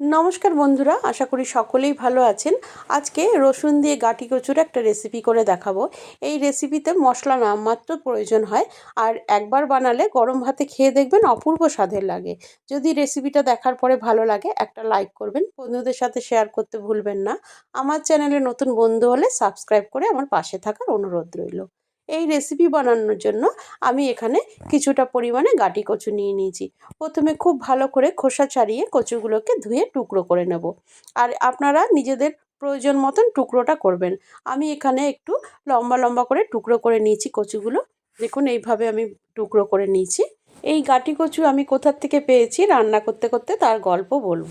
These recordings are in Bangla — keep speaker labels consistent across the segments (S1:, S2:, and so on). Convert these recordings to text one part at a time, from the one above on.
S1: নমস্কার বন্ধুরা, আশা করি সকলেই ভালো আছেন। আজকে রসুন দিয়ে গাটি কচুর একটা রেসিপি করে দেখাবো। এই রেসিপিতে মশলা নামমাত্র প্রয়োজন হয়। আর একবার বানালে গরম ভাতে খেয়ে দেখবেন অপূর্ব স্বাদের লাগে। যদি রেসিপিটা দেখার পরে ভালো লাগে, একটা লাইক করবেন। বন্ধুদের সাথে শেয়ার করতে ভুলবেন না। আমার চ্যানেলে নতুন বন্ধু হলে সাবস্ক্রাইব করে আমার পাশে থাকার অনুরোধ রইল। এই রেসিপি বানানোর জন্য আমি এখানে কিছুটা পরিমাণে গাটি কচু নিয়ে নিয়েছি। প্রথমে খুব ভালো করে খোসা ছাড়িয়ে কচুগুলোকে ধুয়ে টুকরো করে নেব। আর আপনারা নিজেদের প্রয়োজন মতন টুকরোটা করবেন। আমি এখানে একটু লম্বা লম্বা করে টুকরো করে নিয়েছি কচুগুলো। দেখুন, এইভাবে আমি টুকরো করে নিয়েছি। এই গাটি কচু আমি কোথার থেকে পেয়েছি রান্না করতে করতে তার গল্প বলব।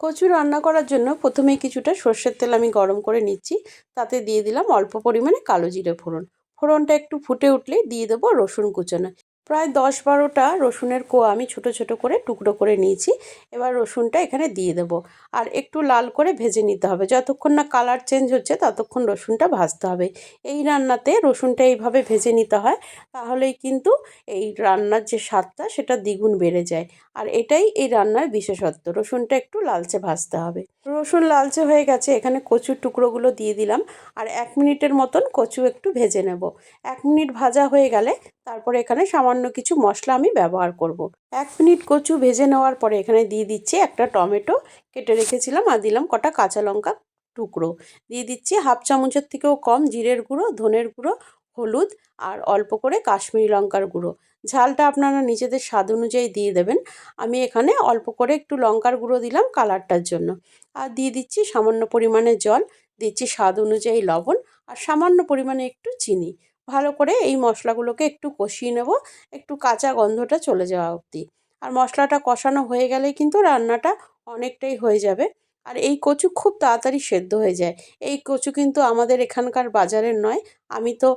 S1: কচু রান্না করার জন্য প্রথমেই কিছুটা সর্ষের তেল আমি গরম করে নিচ্ছি। তাতে দিয়ে দিলাম অল্প পরিমাণে কালো জিরে ফোড়ন। ফোড়নটা একটু ফুটে উঠলেই দিয়ে দেবো রসুন কুচোনো। প্রায় দশ বারোটা রসুনের কোয়া আমি ছোট ছোট করে টুকরো করে নিয়েছি, এবার রসুনটা এখানে দিয়ে দেবো। আর একটু লাল করে ভেজে নিতে হবে, যতক্ষণ না কালার চেঞ্জ হচ্ছে ততক্ষণ রসুনটা ভাজতে হবে। এই রান্নাতে রসুনটা এইভাবে ভেজে নিতে হয়, তাহলেই কিন্তু এই রান্নার যে স্বাদটা সেটা দ্বিগুণ বেড়ে যায়। আর এটাই এই রান্নার বিশেষত্ব, রসুনটা একটু লালচে ভাজতে হবে। রসুন লালচে হয়ে গেছে, এখানে কচুর টুকরোগুলো দিয়ে দিলাম। আর এক মিনিটের মতন কচু একটু ভেজে নেব। এক মিনিট ভাজা হয়ে গেলে তারপরে এখানে সামান্য কিছু মশলা আমি ব্যবহার করব। এক মিনিট কচু ভেজে নেওয়ার পরে এখানে দিয়ে দিচ্ছি একটা টমেটো। কেটে রেখেছিলাম আর দিলাম কটা কাঁচা লঙ্কা টুকরো। দিয়ে দিচ্ছি হাফ চামচের থেকেও কম জিরের গুঁড়ো, ধনের গুঁড়ো, হলুদ আর অল্প করে কাশ্মীরি লঙ্কার গুঁড়ো। ঝালটা আপনারা নিজেদের স্বাদ অনুযায়ী দিয়ে দেবেন। আমি এখানে অল্প করে একটু লঙ্কার গুঁড়ো দিলাম কালারটার জন্য। আর দিয়ে দিচ্ছি সামান্য পরিমাণে জল, দিচ্ছি স্বাদ অনুযায়ী লবণ আর সামান্য পরিমাণে একটু চিনি। ভালো করে এই মশলাগুলোকে একটু কষিয়ে নেব, একটু কাঁচা গন্ধটা চলে যাওয়া অবধি। আর মশলাটা কষানো হয়ে গেলে কিন্তু রান্নাটা অনেকটাই হয়ে যাবে। আর এই কচু খুব তাড়াতাড়ি সেদ্ধ হয়ে যায়। এই কচু কিন্তু আমাদের এখানকার বাজারের নয়। আমি তো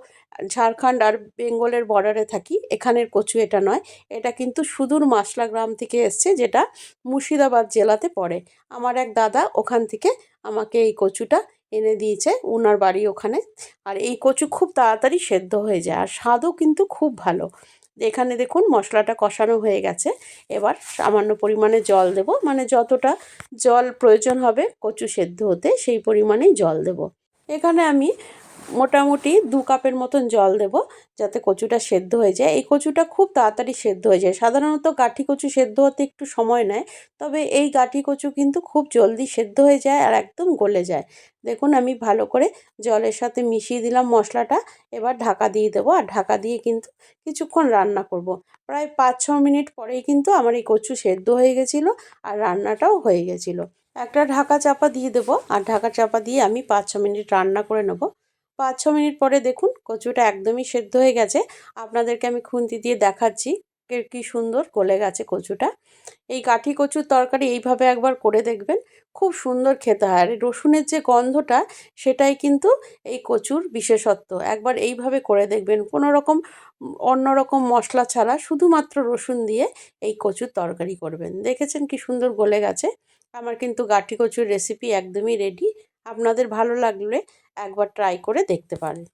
S1: ঝাড়খণ্ড আর বেঙ্গলের বর্ডারে থাকি, এখানের কচু এটা নয়। এটা কিন্তু সুদূর মাসলা গ্রাম থেকে এসছে, যেটা মুর্শিদাবাদ জেলাতে পড়ে। আমার এক দাদা ওখান থেকে আমাকে এই কচুটা এনে দিয়েছে ওনার বাড়ি ওখানে। আর এই কচু খুব তাড়াতাড়ি সেদ্ধ হয়ে যায়, আর স্বাদও কিন্তু খুব ভালো। এখানে দেখুন মশলাটা কষানো হয়ে গেছে। এবার সামান্য পরিমাণে জল দেব। মানে যতটা জল প্রয়োজন হবে কচু সেদ্ধ হতে সেই পরিমাণেই জল দেব। এখানে আমি মোটামুটি দু কাপের মতন জল দেব যাতে কচুটা সেদ্ধ হয়ে যায়। এই কচুটা খুব তাড়াতাড়ি সেদ্ধ হয়ে যায়। সাধারণত গাঠি কচু সেদ্ধ হতে একটু সময় নেয়, তবে এই গাঠি কচু কিন্তু খুব জলদি সেদ্ধ হয়ে যায় আর একদম গলে যায়। দেখুন, আমি ভালো করে জলের সাথে মিশিয়ে দিলাম মশলাটা, এবার ঢাকা দিয়ে দেবো। আর ঢাকা দিয়ে কিন্তু কিছুক্ষণ রান্না করব। প্রায় পাঁচ, ছ মিনিট পরেই কিন্তু আমার এই কচু সেদ্ধ হয়ে গেছিল আর রান্নাটাও হয়ে গেছিল। একটা ঢাকা চাপা দিয়ে দেবো। আর ঢাকা চাপা দিয়ে আমি পাঁচ, ছ মিনিট রান্না করে নেব। পাঁচ ছ মিনিট পরে দেখুন কচুটা একদমই সেদ্ধ হয়ে গেছে। আপনাদেরকে আমি খুন্তি দিয়ে দেখাচ্ছি কি সুন্দর গলে গেছে কচুটা। এই কাঠি কচুর তরকারি এইভাবে একবার করে দেখবেন, খুব সুন্দর খেতে হয়। আর রসুনের যে গন্ধটা, সেটাই কিন্তু এই কচুর বিশেষত্ব। একবার এইভাবে করে দেখবেন কোনো রকম অন্য রকম মশলা ছাড়া শুধুমাত্র রসুন দিয়ে এই কচুর তরকারি করবেন। দেখেছেন কি সুন্দর গলে গেছে? আমার কিন্তু গাঠি কচুর রেসিপি একদমই রেডি আপনাদের ভালো লাগলে একবার ট্রাই করে দেখতে পারেন।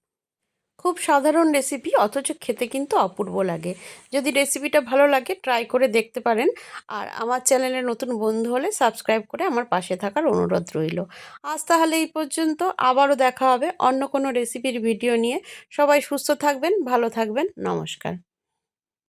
S1: খুব সাধারণ রেসিপি অথচ খেতে কিন্তু অপূর্ব লাগে। যদি রেসিপিটা ভালো লাগে ট্রাই করে দেখতে পারেন। আর আমার চ্যানেলে নতুন বন্ধু হলে সাবস্ক্রাইব করে আমার পাশে থাকার অনুরোধ রইল। আজ তাহলে এই পর্যন্ত, আবারও দেখা হবে অন্য কোনো রেসিপির ভিডিও নিয়ে। সবাই সুস্থ থাকবেন, ভালো থাকবেন, নমস্কার।